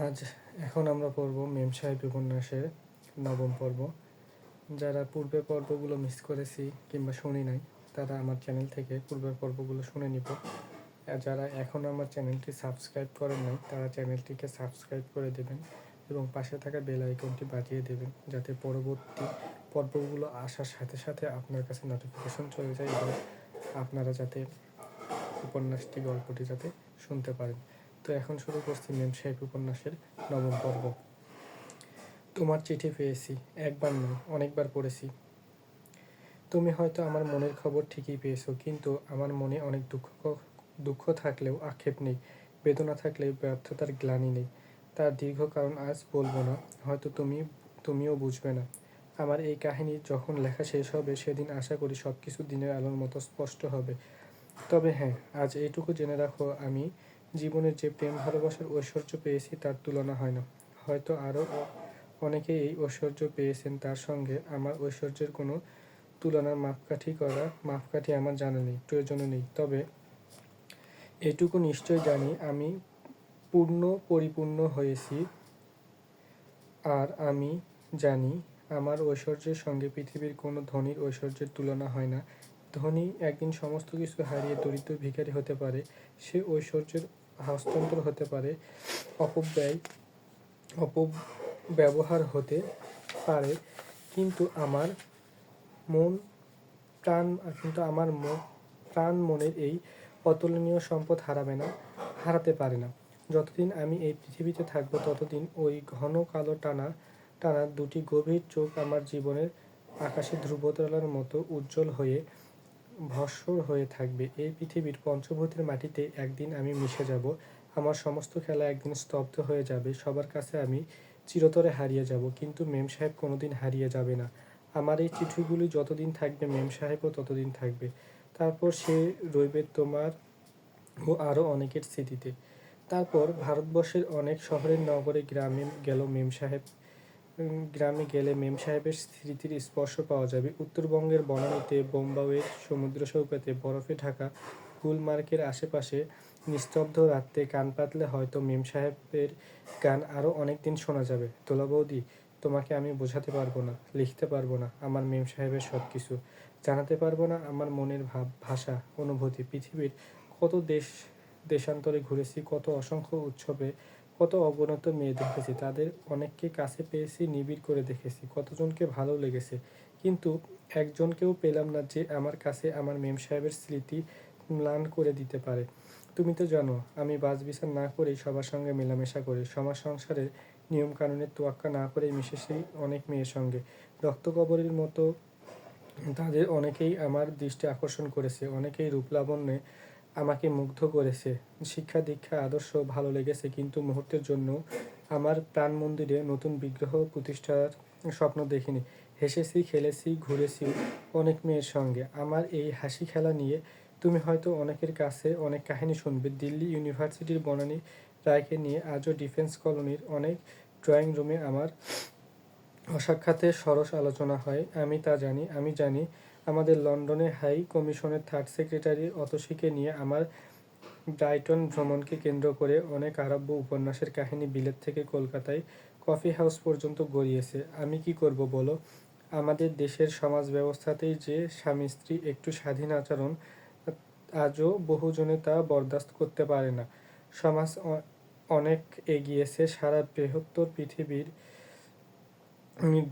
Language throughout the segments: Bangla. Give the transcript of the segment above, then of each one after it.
আজ এখন আমরা পড়ব মেম সাহেব উপন্যাসের নবম পর্ব। যারা পূর্বের পর্বগুলো মিস করেছি কিংবা শুনি নাই, তারা আমার চ্যানেল থেকে পূর্বের পর্বগুলো শুনে নিব। যারা এখনও আমার চ্যানেলটি সাবস্ক্রাইব করেন নাই, তারা চ্যানেলটিকে সাবস্ক্রাইব করে দেবেন এবং পাশে থাকা বেল আইকনটি বাজিয়ে দেবেন, যাতে পরবর্তী পর্বগুলো আসার সাথে সাথে আপনার কাছে নোটিফিকেশন চলে যায় এবং আপনারা যাতে উপন্যাসটি, গল্পটি যাতে শুনতে পারেন। তো এখন শুরু করছি মেম সাহেব উপন্যাসের নবম পর্ব। তোমার চিঠি পেয়েছি, একবার নয়, অনেকবার পড়েছি। তুমি হয়তো আমার মনের খবর ঠিকই পেয়েছ, কিন্তু আমার মনে অনেক দুঃখ দুঃখ থাকলেও আক্ষেপ নেই, বেদনা থাকলেও ব্যর্থতার গ্লানি নেই। তার দীর্ঘ কারণ আজ বলব না, হয়তো তুমি, তুমিও বুঝবে না। আমার এই কাহিনী যখন লেখা শেষ হবে, সেদিন আশা করি সব কিছু দিনের আলোর মতো স্পষ্ট হবে। তবে হ্যাঁ আজ এইটুকু জেনে রাখো, আমি জীবনের যে প্রেম, ভালোবাসার ঐশ্বর্য পেয়েছি তার তুলনা হয় না। হয়তো আরও অনেকেই এই ঐশ্বর্য পেয়েছেন তার সঙ্গে। আমার ঐশ্বর্যের কোনো তুলনার মাপকাঠি করা, মাপকাঠি আমার জানা নেই, প্রয়োজনও নেই। তবে এটুকু নিশ্চয় জানি, আমি পূর্ণ পরিপূর্ণ হয়েছি আর আমি জানি আমার ঐশ্বর্যের সঙ্গে পৃথিবীর কোনো ধনীর ঐশ্বর্যের তুলনা হয় না। ধনী একদিন সমস্ত কিছু হারিয়ে দরিদ্র ভিখারি হতে পারে। সে ঐশ্বর্যের হস্তান্তর হতে পারে, অপব্যয়, অপব্যবহার হতে পারে। কিন্তু আমার মন, প্রাণ, কিন্তু আমার মন প্রাণ মনের এই অতুলনীয় সম্পদ হারাবে না, হারাতে পারে না। যতদিন আমি এই পৃথিবীতে থাকব, ততদিন ওই ঘন কালো টানা টানা দুটি গভীর চোখ আমার জীবনের আকাশে ধ্রুবতলার মতো উজ্জ্বল হয়ে ভস্মর হয়ে থাকবে। এই পৃথিবীর পঞ্চভূতের মাটিতে একদিন আমি মিশে যাব। আমার সমস্ত খেলা একদিন স্তব্ধ হয়ে যাবে। সবার কাছে আমি চিরতরে হারিয়ে যাব। কিন্তু মেম সাহেব কোনোদিন হারিয়ে যাবে না। আমার এই চিঠিগুলি যতদিন থাকবে, মেম সাহেবও ততদিন থাকবে। তারপর সে রইবে তোমার ও আরও অনেকের স্মৃতিতে। তারপর ভারতবর্ষের অনেক শহরের নগরে, গ্রামে গেল মেম সাহেব। গ্রামে গেলে মেম সাহেবের স্মৃতির স্পর্শ পাওয়া যাবে। উত্তরবঙ্গের বনানীতে বোম্বাওয়ের সমুদ্র সৈকতে বরফে ঢাকা গুলমার্কের আশেপাশে নিস্তব্ধ রাত্রে কান পাতলে হয়তো মেম সাহেবের গান আরও অনেক দিন শোনা যাবে। তোলা বৌদি, তোমাকে আমি বোঝাতে পারব না, লিখতে পারব না আমার মেম সাহেবের সব কিছু জানাতে পারব না আমার মনের ভাব, ভাষা, অনুভূতি। পৃথিবীর কত দেশ, দেশান্তরে ঘুরেছি, কত অসংখ্য উৎসবে কত অবনত মেয়ে দেখেছি, তাদের অনেককে কাছে পেয়েছি, নিবিড় করে দেখেছি, কতজনকে ভালো লেগেছে। কিন্তু একজনকেও পেলাম না যে আমার কাছে আমার মেম সাহেবের স্মৃতি ম্লান করে দিতে পারে। তুমি তো জানো, আমি বাজ বিচার না করেই সবার সঙ্গে মেলামেশা করি। সমাজ সংসারের নিয়ম কানুনের তোয়াক্কা না করেই মিশেছি অনেক মেয়ের সঙ্গে। রক্তকবরের মতো তাদের অনেকেই আমার দৃষ্টি আকর্ষণ করেছে, অনেকেই রূপলাবণ্যে আমাকে মুগ্ধ করেছে। শিক্ষা দীক্ষা, আদর্শ ভালো লেগেছে, কিন্তু মুহূর্তের জন্য আমার প্রাণ মন্দিরে নতুন বিগ্রহ প্রতিষ্ঠার স্বপ্ন দেখিনি। হেসেছি, খেলেছি, ঘুরেছি অনেক মেয়ের সঙ্গে। আমার এই হাসি খেলা নিয়ে তুমি হয়তো অনেকের কাছে অনেক কাহিনী শুনবে। দিল্লি ইউনিভার্সিটির বনানী রায়কে নিয়ে আজও ডিফেন্স কলোনির অনেক ড্রয়িং রুমে আমার অসাক্ষাতে সরস আলোচনা হয়। আমি তা জানি, আমি জানি আমাদের লন্ডনে হাই কমিশনের থার্ড সেক্রেটারি অতসীকে নিয়ে আমার ব্রাইটন ভ্রমণকে কেন্দ্র করে অনেক আরব্য উপন্যাসের কাহিনী বিলেত থেকে কলকাতায় কফি হাউস পর্যন্ত গড়িয়েছে। আমি কি করব বলো? আমাদের দেশের সমাজ ব্যবস্থাতেই যে স্বামী স্ত্রী একটু স্বাধীন আচরণ, আজও বহুজনে তা বরদাস্ত করতে পারে না। সমাজ অনেক এগিয়েছে। সারা বৃহত্তর পৃথিবীর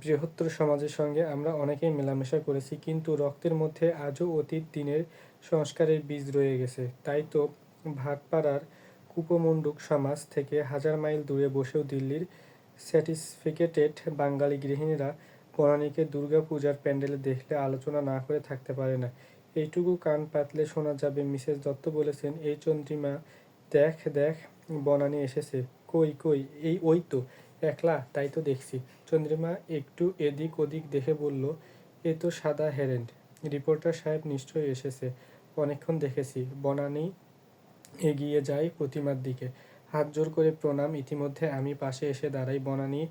বৃহত্তর সমাজের সঙ্গে আমরা অনেকেই মেলামেশা করেছি, কিন্তু রক্তের মধ্যে আজও অতীত দিনের সংস্কারের বীজ রয়ে গেছে। তাই তো ভাটপাড়ার কুপমণ্ডুক সমাজ থেকে হাজার মাইল দূরে বসেও দিল্লির স্যাটিসফিকেটেড বাঙালি গৃহিণীরা পৌরাণিকের দুর্গা পূজার প্যান্ডেলে দেখলে আলোচনা না করে থাকতে পারে না। এইটুকু কান পাতলে শোনা যাবে, মিসেস দত্ত বলেছেন, এই চন্দ্রিমা দেখ দেখ, বনানি এসেছে। কই কই, এই, ওই তো একলা, তাই তো দেখছি। চন্দ্রিমা একটু এদিক ওদিক দেখে বলল, এ তো সাদা হেরেন্ড রিপোর্টার সাহেব নিশ্চয়ই এসেছে। অনেকক্ষণ দেখেছি। বনানি এগিয়ে যায় প্রতিমার দিকে। হাত জোর করে প্রণাম। ইতিমধ্যে আমি পাশে এসে দাঁড়াই। বনানি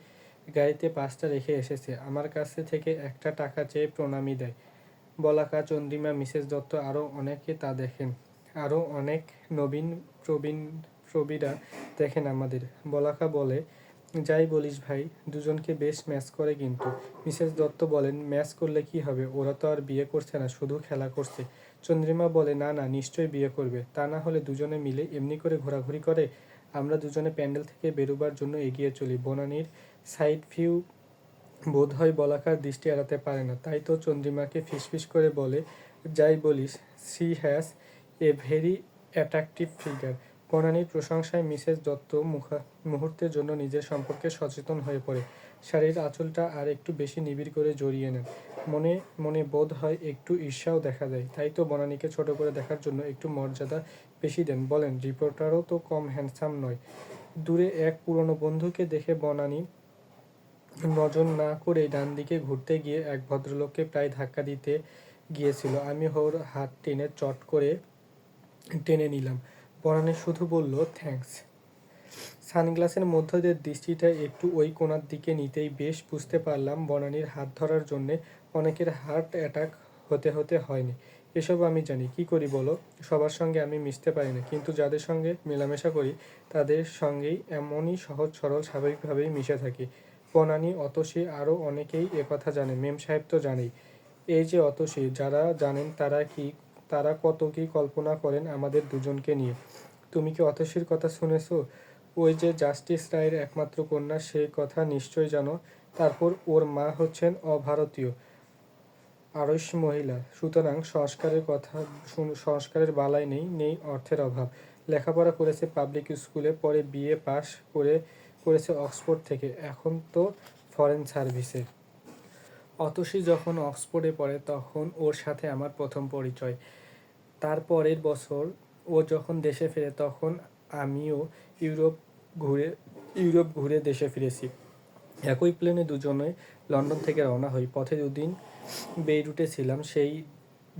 গাড়িতে পাঁচটা রেখে এসেছে। আমার কাছে থেকে একটা টাকা চেয়ে প্রণামই দেয়। বলাকা, চন্দ্রিমা, মিসেস দত্ত আরও অনেকে তা দেখেন। আরও অনেক নবীন প্রবীণ প্রবীরা দেখেন আমাদের। বলাকা বলে যাই বলিস ভাই, দুজনকে বেশ ম্যাচ করে কিন্তু। মিসেস দত্ত বলেন, ম্যাচ করলে কি হবে? ওরা তো আর বিয়ে করছে না, শুধু খেলা করছে। চন্দ্রিমা বলে, না না, নিশ্চয়ই বিয়ে করবে। তা না হলে দুজনে মিলে এমনি করে ঘোরাঘুরি করে? আমরা দুজনে প্যান্ডেল থেকে বেরোবার জন্য এগিয়ে চলি। বনানীর সাইড ভিউ বোধ হয় বলাকার দৃষ্টি এড়াতে পারে না। তাই তো চন্দ্রিমাকে ফিসফিস করে বলে, যাই বলিস, she has a very attractive figure. বনানীর প্রশংসায় মিসেস দত্ত মুখা মুহূর্তের জন্য নিজের সম্পর্কে সচেতন হয়ে পড়ে। শাড়ির আঁচলটা আর একটু বেশি নিবিড় করে জড়িয়ে নেন। মনে মনে বোধ হয় একটু ঈর্ষাও দেখা দেয়। তাই তো বনানীকে ছোট করে দেখার জন্য একটু মর্যাদা বেশি দেন। বলেন, রিপোর্টারও তো কম হ্যান্ডসাম নয়। দূরে এক পুরনো বন্ধুকে দেখে বনানী নজর না করে ডান দিকে ঘুরতে গিয়ে এক ভদ্রলোককে প্রায় ধাক্কা দিতে গিয়েছিল। আমি ওর হাত টেনে চট করে টেনে নিলাম। বনানী শুধু বলল থ্যাঙ্কস সানগ্লাসের মধ্য দিয়ে দৃষ্টিটা একটু ওই কোণার দিকে নিতেই বেশ বুঝতে পারলাম বনানীর হাত ধরার জন্যে অনেকের হার্ট অ্যাটাক হতে হতে হয়নি। এসব আমি জানি, কি করি বলো? সবার সঙ্গে আমি মিশতে পারি না, কিন্তু যাদের সঙ্গে মেলামেশা করি, তাদের সঙ্গেই এমনই সহজ সরল স্বাভাবিকভাবেই মিশে থাকি। বনানী, অতসী আরও অনেকেই একথা জানে, মেম সাহেব তো জানেই। এই যে অতসী, যারা জানেন তারা কি তারা কত কি কল্পনা করেন আমাদের দুজনকে নিয়ে। তুমি কি অতসীর কথা শুনেছো? ওই যে জাস্টিস রায়ের একমাত্র কন্যা সেই কথা নিশ্চয় জানো। তারপর ওর মা হচ্ছেন অভারতীয় আড়স মহিলা। সুতরাং সংস্কারের কথা সংস্কারের বালাই নেই নেই অর্থের অভাব। লেখাপড়া করেছে পাবলিক স্কুলে পরে বিএ পাশ করে, করেছে অক্সফোর্ড থেকে। এখন তো ফরেন সার্ভিসে অতসী যখন অক্সফোর্ডে পড়ে, তখন ওর সাথে আমার প্রথম পরিচয়। তারপরের বছর ও যখন দেশে ফেরে, তখন আমিও ইউরোপ ঘুরে ইউরোপ ঘুরে দেশে ফিরেছি। একই প্লেনে দুজনে লন্ডন থেকে রওনা হই। পথে দুদিন বেইরুটে ছিলাম। সেই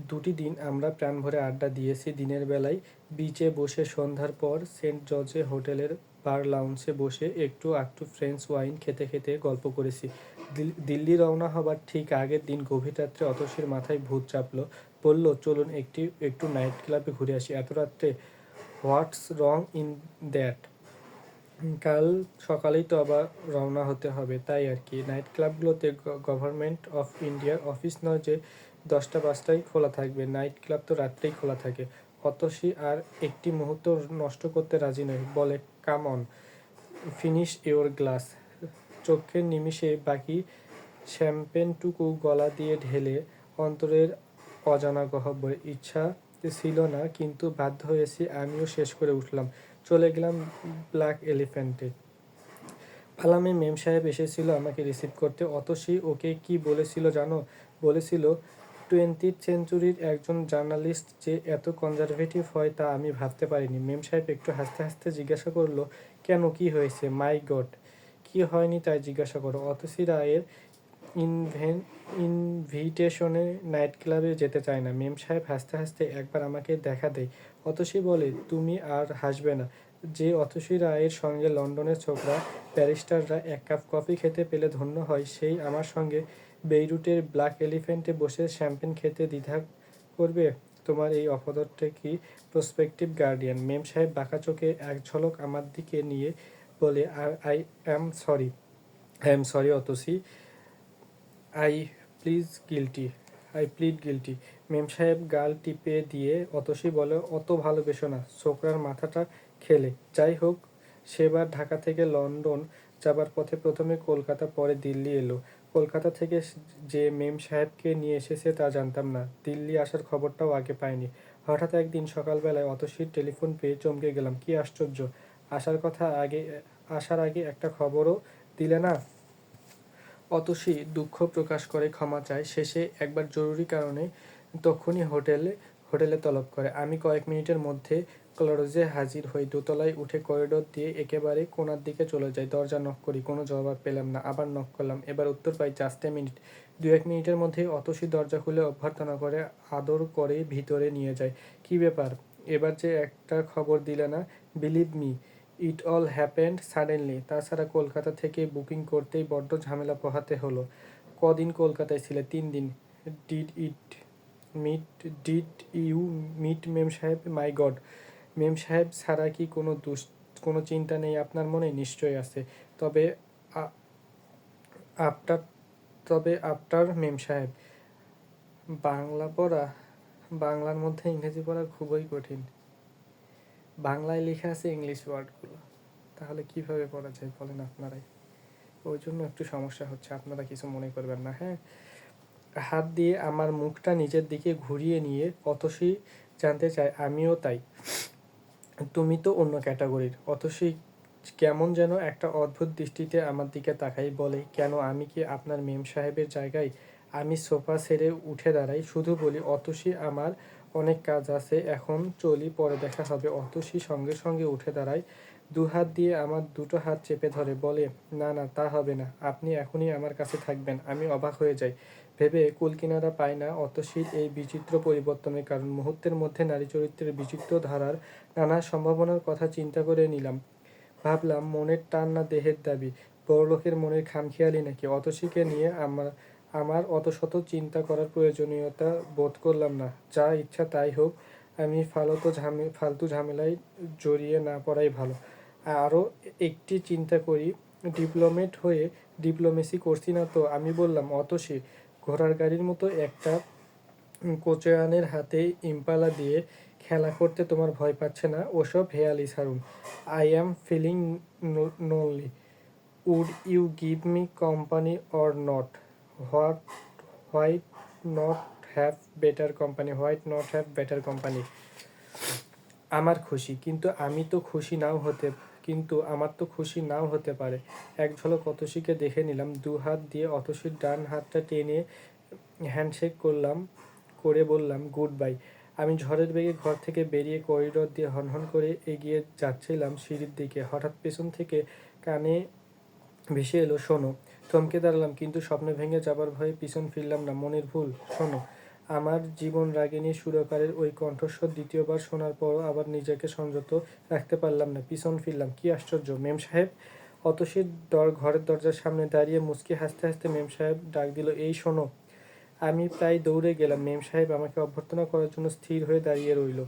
দুটি দিন আমরা প্রাণ ভরে আড্ডা দিয়েছি। দিনের বেলায় বিচে বসে, সন্ধ্যার পর সেন্ট জর্জে হোটেলের বার লাউন্সে বসে একটু একটু ফ্রেঞ্চ ওয়াইন খেতে খেতে গল্প করেছি। দিল্লি রওনা হবার ঠিক আগের দিন গভীর রাত্রে অতসীর মাথায় ভূত চাপলো, বলল, চলুন একটি, একটু নাইট ক্লাবে ঘুরে আসি। এত রাত্রে হোয়াটস রং ইন দ্যাট? কাল সকালেই তো আবার রওনা হতে হবে, তাই আর কি। নাইট ক্লাবগুলোতে গভর্নমেন্ট অফ ইন্ডিয়ার অফিস নয় যে দশটা, পাঁচটায় খোলা থাকবে। নাইট ক্লাব তো রাত্রেই খোলা থাকে। অতসী আর একটি মুহূর্ত নষ্ট করতে রাজি নয়। বলে come on finish your glass চোখের নিমিষে বাকি শ্যাম্পেনটুকু গলা দিয়ে ঢেলে অন্তরের অজানা গহব্বর। ইচ্ছা ছিল না, কিন্তু বাধ্য হয়েছি আমিও শেষ করে উঠলাম। চলে গেলাম ব্ল্যাক এলিফ্যান্টে। পালামে মেম সাহেব এসেছিল আমাকে রিসিভ করতে। অত অতসী ওকে কি বলেছিল জানো? বলেছিল, টোয়েন্টি সেঞ্চুরির একজন জার্নালিস্ট যে এত কনজারভেটিভ হয় তা আমি ভাবতে পারিনি। মেম সাহেব একটু হাসতে হাসতে জিজ্ঞাসা করল, কেন? কি হয়েছে? My god. কি হয়নি তাই জিজ্ঞাসা করো। অতসী রায়ের ইনভেন, ইনভিটেশনে নাইট ক্লাবে যেতে চায় না। মেম সাহেব হাসতে হাসতে একবার আমাকে দেখা দেয়। অতসী বলে, তুমি আর হাসবে না। যে অতসী রায়ের সঙ্গে লন্ডনের ছোকরা, ব্যারিস্টাররা এক কাপ কফি খেতে পেলে ধন্য হয়, সেই আমার সঙ্গে বেইরুটের ব্ল্যাক এলিফেন্টে বসে শ্যাম্পেন খেতে দ্বিধা করবে? তোমার এই অপদরটা কি প্রসপেক্টিভ গার্ডিয়ান? মেম সাহেব বাঁকা চোখে এক ঝলক আমার দিকে নিয়ে বলে I am sorry I am sorry Atasi I plead guilty I plead guilty mem sahib গাল টিপে দিয়ে অতসী বলে, অত ভালোবেসো না, ছোকরার মাথাটা খেলে। যাই হোক, সেবার ঢাকা থেকে লন্ডন যাবার পথে প্রথমে কলকাতা, পরে দিল্লি এলো। কলকাতা থেকে যে মেম সাহেবকে নিয়ে এসেছে তা জানতাম না। দিল্লি আসার খবরটাও আগে পাইনি। হঠাৎ একদিন সকালবেলায় অতসীর টেলিফোন পেয়ে চমকে গেলাম। কি আশ্চর্য! আসার কথা আগে, আসার আগে একটা খবরও দিলে না? অতসী দুঃখ প্রকাশ করে, ক্ষমা চায়। শেষে একবার জরুরি কারণে তখনই হোটেলে হোটেলে তলব করে। আমি কয়েক মিনিটের মধ্যে ক্লরোজে হাজির হই। দোতলায় উঠে করিডোর দিয়ে একেবারে কোনার দিকে চলে যাই। দরজা নক করি, কোনো জবাব পেলাম না। আবার নক করলাম। এবার উত্তর পাই, জাস্ট এ মিনিট। দু এক মিনিটের মধ্যে অতসী দরজা খুলে অভ্যর্থনা করে, আদর করে ভিতরে নিয়ে যায়। কি ব্যাপার? এবার যে একটা খবর দিলে না, believe me. It all happened suddenly. তাছাড়া কলকাতা থেকে বুকিং করতেই বড্ড ঝামেলা পোহাতে হলো। কদিন কলকাতায় ছিলে? তিন দিন। Did it meet, did you meet mem sahib? My god. মেম সাহেব ছাড়া কি কোনো দুস কোনো চিন্তা নেই আপনার মনে? নিশ্চয়ই আছে। তবে আ- আপনার তবে আপনার মেম সাহেব। বাংলা পড়া, বাংলার মধ্যে ইংরেজি পড়া খুবই কঠিন। বাংলায় লেখা আছে ইংলিশ ওয়ার্ডগুলো তাহলে কীভাবে পড়া যায় বলেন আপনারাই? ওই জন্য একটু সমস্যা হচ্ছে, আপনারা কিছু মনে করবেন না হ্যাঁ? হাত দিয়ে আমার মুখটা নিজের দিকে ঘুরিয়ে নিয়ে অতসী জানতে চায় আমিও তাই। তুমি তো অন্য ক্যাটাগরির অতসী কেমন যেন একটা অদ্ভুত দৃষ্টিতে আমার দিকে তাকাই, বলে, কেন আমি কি আপনার মেম সাহেবের জায়গায় আমি সোফা ছেড়ে উঠে দাঁড়াই? শুধু বলি অতসী আমার অনেক কাজ আছে, এখন চলি, পরে দেখা হবে। অতসী সঙ্গে সঙ্গে উঠে দাঁড়ায়। দু হাত দিয়ে আমার দুটো হাত চেপে ধরে, বলে, না না, তা হবে না। আপনি এখনই আমার কাছে থাকবেন, আমি অবাক হয়ে যাই। ভেবে কুলকিনারা পায় না অতসীর এই বিচিত্র পরিবর্তনের কারণ। মুহূর্তের মধ্যে নারী চরিত্রের বিচিত্র ধারার নানা সম্ভাবনার কথা চিন্তা করে নিলাম। ভাবলাম, মনের টান না দেহের দাবি, বড়লোকের মনের খামখেয়ালি নাকি? অতসীকে নিয়ে আমার আমার অত শত চিন্তা করার প্রয়োজনীয়তা বোধ করলাম না। যা ইচ্ছা তাই হোক, আমি ফালতু ঝামে ফালতু ঝামেলায় জড়িয়ে না পড়াই ভালো। আরও একটি চিন্তা করি, ডিপ্লোমেট হয়ে ডিপ্লোমেসি করছি না তো, আমি বললাম, অতসী, ঘোড়ার গাড়ির মতো একটা কোচয়ানের হাতে ইম্পালা দিয়ে খেলা করতে তোমার ভয় পাচ্ছে না? ওসব হেয়ালি ছাড়ুন I am feeling lonely. Would you give me company or not? What, why not have better company, why not have better company. আমার খুশি, কিন্তু আমি তো খুশি নাও হতে, কিন্তু আমার তো খুশি নাও হতে পারে। এক ঝলক অতসীকে দেখে নিলাম, দু হাত দিয়ে অতসীর ডান হাতটা টেনে হ্যান্ডশেক করলাম, করে বললাম গুড বাই আমি ঝড়ের বেগে ঘর থেকে বেরিয়ে করিডোর দিয়ে হনহন করে এগিয়ে যাচ্ছিলাম সিঁড়ির দিকে। হঠাৎ পেছন থেকে কানে ভেসে এলো, শোনো থমকে দাঁড়ালাম, কিন্তু স্বপ্ন ভেঙে যাবার ভয়ে পিছন ফিরলাম না। মনের ভুল, শোনো, আমার জীবন রাগিনী সুরকারের ওই কণ্ঠস্বর দ্বিতীয়বার শোনার পরও আবার নিজেকে সংযত রাখতে পারলাম না। পিছন ফিরলাম, কি আশ্চর্য। মেম সাহেব, অতসীর দর ঘরের দরজার সামনে দাঁড়িয়ে মুচকি হাসতে হাসতে মেম সাহেব ডাক দিল, এই শোনো, আমি প্রায় দৌড়ে গেলাম। মেম সাহেব আমাকে অভ্যর্থনা করার জন্য স্থির হয়ে দাঁড়িয়ে রইল।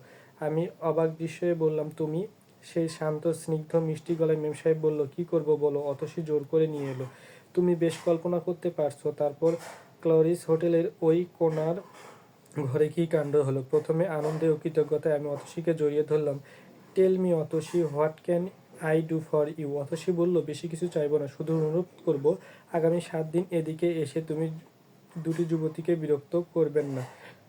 আমি অবাক বিস্ময়ে বললাম, তুমি? সেই শান্ত, স্নিগ্ধ, মিষ্টি গলায় মেম সাহেব বলল, কি করব বলো? অতসী জোর করে নিয়ে এলো। তুমি বেশ কল্পনা করতে পারছ। তারপর ক্লরিস হোটেলের ওই কোনার ঘরে কি কাণ্ড হলো? প্রথমে আনন্দে ও কৃতজ্ঞতায় আমি অতসীকে জড়িয়ে ধরলাম। Tell me Atasi what can I do for you Atasi বলল, বেশি কিছু চাইব না, শুধু অনুরোধ করব, আগামী সাত দিন এদিকে এসে তুমি দুটি যুবতীকে বিরক্ত করবেন না।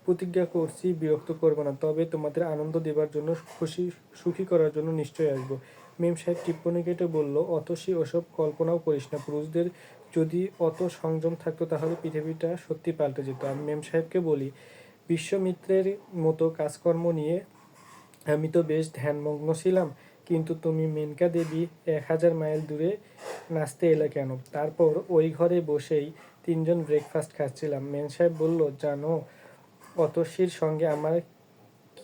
প্রতিজ্ঞা করছি, বিরক্ত করব না, তবে তোমাদের আনন্দ দেবার জন্য খুশি, সুখী করার জন্য নিশ্চয়ই আসব। মেম সাহেব টিপ্পনি কেটে বলল, অতসী, ওসব কল্পনাও করিস না পুরুষদের। যদি অত সংযম থাকতো তাহলে পৃথিবীটা সত্যি পাল্টে যেত। আমি মেম সাহেবকে বলি, বিশ্বমিত্রের মতো কাজকর্ম নিয়ে আমি তো বেশ ধ্যানমগ্ন ছিলাম, কিন্তু তুমি মেনকা দেবী এক হাজার মাইল দূরে নাচতে এলে কেন? তারপর ওই ঘরে বসেই তিনজন ব্রেকফাস্ট খাচ্ছিলাম। মেন সাহেব বলল, জানো, অতসীর সঙ্গে আমার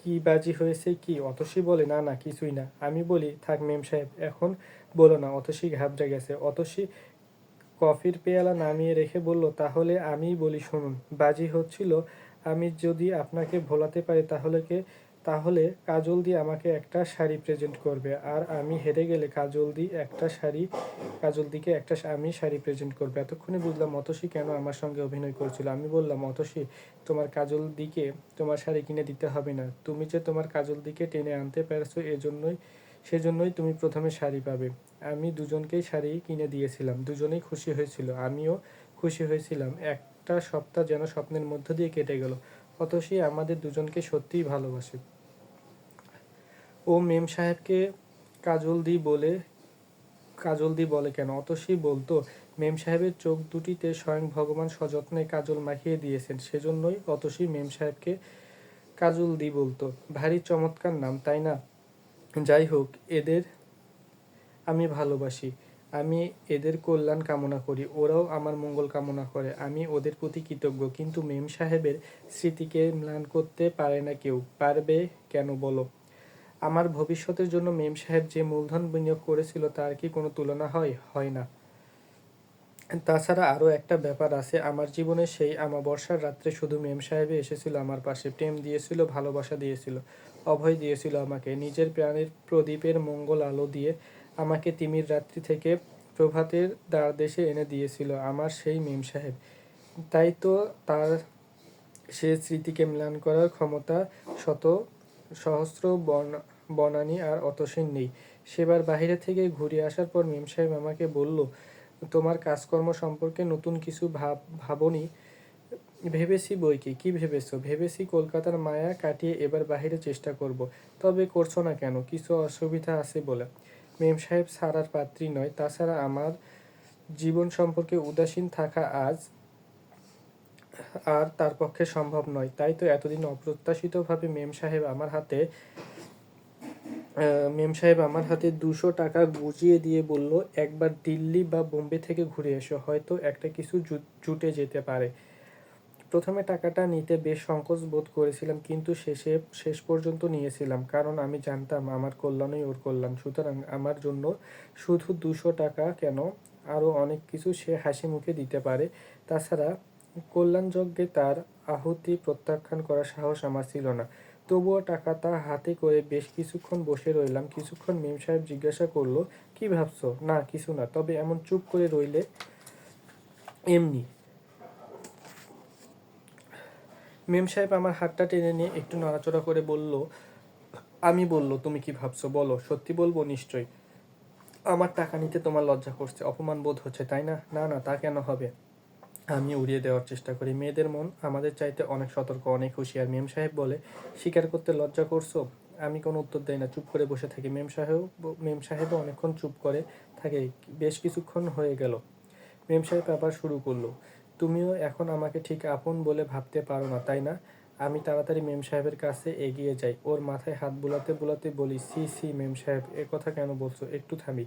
কি বাজি হয়েছে কি? অতসী বলে, না না, কিছুই না। আমি বলি, থাক মেম সাহেব, এখন বলো না, অতসী ঘাবড়ে গেছে। অতসী কফির পেয়ালা নামিয়ে রেখে বলল, তাহলে আমি বলি, শুনুন, বাজি হচ্ছিল, আমি যদি আপনাকে ভোলাতে পারি, তাহলে কে তাহলে কাজল দিয়ে আমাকে একটা শাড়ি প্রেজেন্ট করবে। আর আমি হেরে গেলে কাজল দি একটা শাড়ি, কাজল দিকে একটা আমি শাড়ি প্রেজেন্ট করবে। এতক্ষণে বুঝলাম অতসী কেন আমার সঙ্গে অভিনয় করছিল। আমি বললাম অতসী তোমার কাজল দিকে তোমার শাড়ি কিনে দিতে হবে না। তুমি যে তোমার কাজল দিকে টেনে আনতে পেরেছ এজন্যই, সেজন্যই তুমি প্রথমে শাড়ি পাবে। আমি দুজনকেই শাড়ি কিনে দিয়েছিলাম। দুজনেই খুশি হয়েছিল। আমিও খুশি হয়েছিলাম। একটা সপ্তাহ যেন স্বপ্নের মধ্য দিয়ে কেটে গেল। অতসী আমাদের দুজনকে সত্যিই ভালোবাসে। ও মেম সাহেবকে কাজল দি বলে, কাজল দি বলে কেন? অতসী বলতো, মেম সাহেবের চোখ দুটিতে স্বয়ং ভগবান সযত্নে কাজল মাখিয়ে দিয়েছেন, সেজন্যই অতসী মেম সাহেবকে কাজল দি বলতো। ভারী চমৎকার নাম, তাই না? যাই হোক, এদের আমি ভালোবাসি, আমি এদের কল্যাণ কামনা করি, ওরাও আমার মঙ্গল কামনা করে, আমি ওদের প্রতি কৃতজ্ঞ, কিন্তু মেম সাহেবের স্মৃতিকে ম্লান করতে পারে না কেউ, পারবে কেন বলো? আমার ভবিষ্যতের জন্য মেম সাহেব যে মূলধন বিনিয়োগ করেছিল তার কি কোনো তুলনা হয় হয় না। তাছাড়া আরও একটা ব্যাপার আছে, আমার জীবনে সেই আমাবর্ষার রাত্রে শুধু মেম সাহেবে এসেছিল, আমার পাশে প্রেম দিয়েছিল, ভালোবাসা দিয়েছিল, অভয় দিয়েছিল আমাকে, নিজের প্রাণের প্রদীপের মঙ্গল আলো দিয়ে আমাকে তিমির রাত্রি থেকে প্রভাতের দ্বার দেশে এনে দিয়েছিল আমার সেই মেম সাহেব। তাই তো তার সে স্মৃতিকে ম্লান করার ক্ষমতা শত সহস্র বর্ণা বনানী আর অতসীন নেই। সেবার বাইরে থেকে ঘুরে আসার পর মেম সাহেব আমাকে বলল, তোমার কাজকর্ম সম্পর্কে নতুন কিছু ভাব, ভাবনি? ভেবেছি বই কি? কি ভেবেছো? ভেবেছি কলকাতার মায়া কাটিয়ে এবার বাইরে চেষ্টা করব। তবে করছ না কেন? কিছু অসুবিধা আছে বলে। মেম সাহেব সারার পাত্রী নয়। তাছাড়া আমার জীবন সম্পর্কে উদাসীন থাকা আজ আর তার পক্ষে সম্ভব নয়। তাই তো এতদিন অপ্রত্যাশিতভাবে মেম সাহেব আমার হাতে মেম সাহেব আমার হাতে দুশো টাকা গুজিয়ে দিয়ে বলল, একবার দিল্লি বা বোম্বে থেকে ঘুরে এসো, হয়তো একটা কিছু জুটে যেতে পারে। প্রথমে টাকাটা নিতে বেশ সংকোচ বোধ করেছিলাম, কিন্তু শেষে, শেষ পর্যন্ত নিয়েছিলাম, কারণ আমি জানতাম আমার কল্যাণই ওর কল্যাণ। সুতরাং আমার জন্য শুধু দুশো টাকা কেন আরও অনেক কিছু সে হাসি মুখে দিতে পারে। তাছাড়া কল্যাণযজ্ঞে তার আহুতি প্রত্যাখ্যান করার সাহস আমার ছিল না। তবুও টাকা টাকাটা হাতে করে বেশ কিছুক্ষণ বসে রইলাম। কিছুক্ষণ মেম সাহেব জিজ্ঞাসা করল, কি ভাবছ? না, কিছু না, তবে এমন চুপ করে রইলে এমনি। মেম সাহেব আমার হাতটা টেনে নিয়ে একটু নড়াচড়া করে বলল, আমি বলল, তুমি কি ভাবছ? বলো, সত্যি বলব নিশ্চয়ই। আমার টাকা নিতে তোমার লজ্জা করছে, অপমান বোধ হচ্ছে, তাই না? না না, তা কেন হবে? আমি উড়িয়ে দেওয়ার চেষ্টা করি। মেয়েদের মন আমাদের চাইতে অনেক সতর্ক, অনেক হুঁশিয়ার। মেম সাহেব বলে স্বীকার করতে লজ্জা করছ? আমি কোনো উত্তর দেই না। চুপ করে বসে থাকি। মেম সাহেব, মেম সাহেবও অনেকক্ষণ চুপ করে থাকে। বেশ কিছুক্ষণ হয়ে গেল। মেম সাহেব আবার শুরু করল, তুমিও এখন আমাকে ঠিক আপন বলে ভাবতে পারো না, তাই না? আমি তাড়াতাড়ি মেম সাহেবের কাছে এগিয়ে যাই। ওর মাথায় হাত বুলাতে বুলাতে বলি, সি সি, মেম সাহেব, এ কথা কেন বলছো? একটু থামি।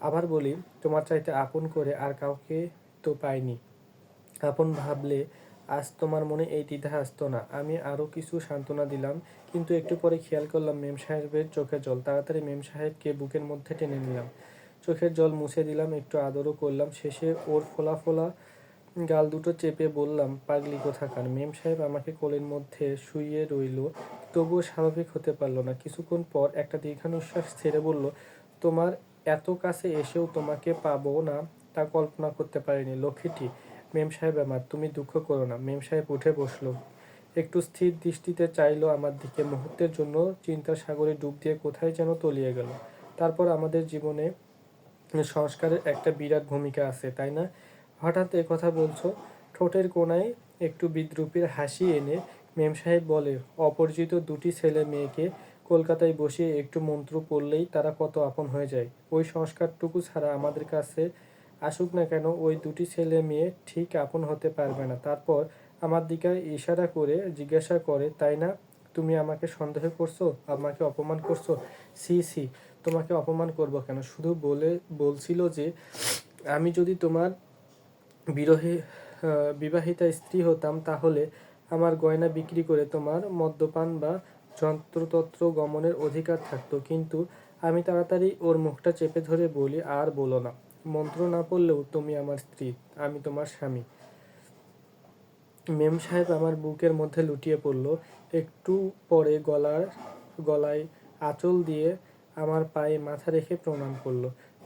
আবার বলি, তোমার চাইতে আপন করে আর কাউকে তো পাইনি। আপন ভাবলে, আজ তোমার মনে এই দ্বিধা আসতো না। আমি আরও কিছু সান্ত্বনা দিলাম, কিন্তু একটু পরে খেয়াল করলাম মেম সাহেবের চোখে জল। তাড়াতাড়ি মেম সাহেবকে বুকের মধ্যে টেনে নিলাম। চোখের জল মুছে দিলাম, একটু আদরও করলাম। শেষে ওর ফোলা ফোলা গাল দুটো চেপে বললাম, পাগলি কোথাকার? মেম সাহেব আমাকে কোলের মধ্যে শুইয়ে রইল, তবুও স্বাভাবিক হতে পারল না। কিছুক্ষণ পর একটা দীর্ঘানিশ্বাস ছেড়ে বলল, তোমার এত কাছে এসেও তোমাকে পাবো না, তা কল্পনা করতে পারিনি। লক্ষ্মীটি মেম সাহেব আমার, তুমি দুঃখ করো না। মেম সাহেব উঠে বসল। একটু স্থির দৃষ্টিতে চাইলো আমার দিকে। মুহূর্তের জন্য চিন্তার সাগরে ডুব দিয়ে কোথায় যেন তলিয়ে গেল। তারপর আমাদের জীবনে সংস্কারের একটা বিরাট ভূমিকা আছে, তাই না? হঠাৎ এ কথা বলছো, ঠোঁটের কোণায় একটু বিদ্রুপের হাসি এনে মেম সাহেব বলে, অপরিচিত দুটি ছেলে মেয়েকে কলকাতায় বসিয়ে একটু মন্ত্র পড়লেই তারা কত আপন হয়ে যায়। ওই সংস্কারটুকু ছাড়া আমাদের কাছে আসুক না কেন, ওই দুটি ছেলে মেয়ে ঠিক আপন হতে পারবে না। তারপর আমার দিকে ইশারা করে জিজ্ঞাসা করে, তাই না? তুমি আমাকে সন্দেহ করছ? আমাকে অপমান করছ? সি সি তোমাকে অপমান করব কেন? শুধু বলে, বলছিল যে, আমি যদি তোমার বিরহে বিবাহিতা স্ত্রী হতাম, তাহলে আমার গয়না বিক্রি করে তোমার মদ্যপান বা যন্ত্রতন্ত্র গমনের অধিকার থাকতো। কিন্তু আমি তাড়াতাড়ি ওর মুখটা চেপে ধরে বলি, আর বলো না। মন্ত্র না পড়লেও তুমি আমার স্ত্রী, আমি তোমার স্বামী। মেম সাহেব আমার বুকের মধ্যে লুটিয়ে পড়ল। একটু পরে গলার গলায় আঁচল দিয়ে আমার পায়ে মাথা রেখে প্রণাম করল।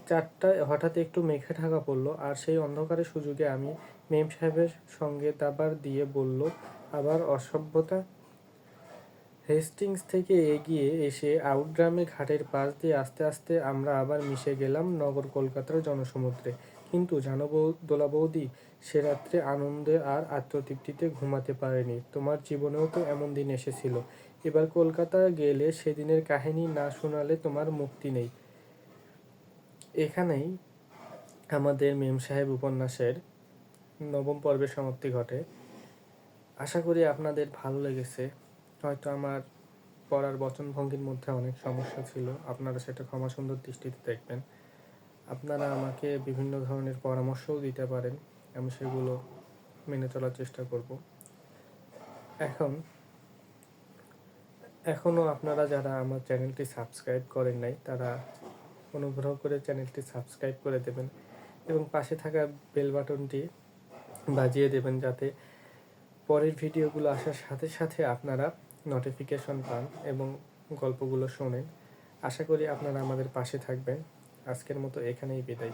চারটায় হঠাৎ একটু মেঘে ঢাকা পড়ল আর সেই অন্ধকারের সুযোগে আমি মেম সাহেবের সঙ্গে দাবার দিয়ে বলল, আবার অসভ্যতা হেস্টিংস থেকে এগিয়ে এসে আউটগ্রামে ঘাটের পাশ দিয়ে আস্তে আস্তে আমরা আবার মিশে গেলাম নগর কলকাতার জনসমুদ্রে। কিন্তু জানো দোলা বৌদি, সে রাত্রে আনন্দে আর আত্মতৃপ্তিতে ঘুমাতে পারেনি। তোমার জীবনেও তো এমন দিন এসেছিল। এবার কলকাতা গেলে সেদিনের কাহিনী না শোনালে তোমার মুক্তি নেই। এখানেই আমাদের মেম সাহেব উপন্যাসের নবম পর্বের সমাপ্তি ঘটে। আশা করি আপনাদের ভালো লেগেছে। হয়তো আমার পড়ার বচনভঙ্গির মধ্যে অনেক সমস্যা ছিল। আপনারা সেটা ক্ষমা সুন্দর দৃষ্টিতে দেখবেন। আপনারা আমাকে বিভিন্ন ধরনের পরামর্শও দিতে পারেন। আমি সেগুলো মেনে চলার চেষ্টা করব। এখন এখনও আপনারা যারা আমার চ্যানেলটি সাবস্ক্রাইব করেন নাই, তারা অনুগ্রহ করে চ্যানেলটি সাবস্ক্রাইব করে দেবেন এবং পাশে থাকা বেল বাটনটি বাজিয়ে দেবেন যাতে পরের ভিডিওগুলো আসার সাথে সাথে আপনারা নোটিফিকেশন পান এবং গল্পগুলো শোনেন। আশা করি আপনারা আমাদের পাশে থাকবেন। আজকের মতো এখানেই বিদায়।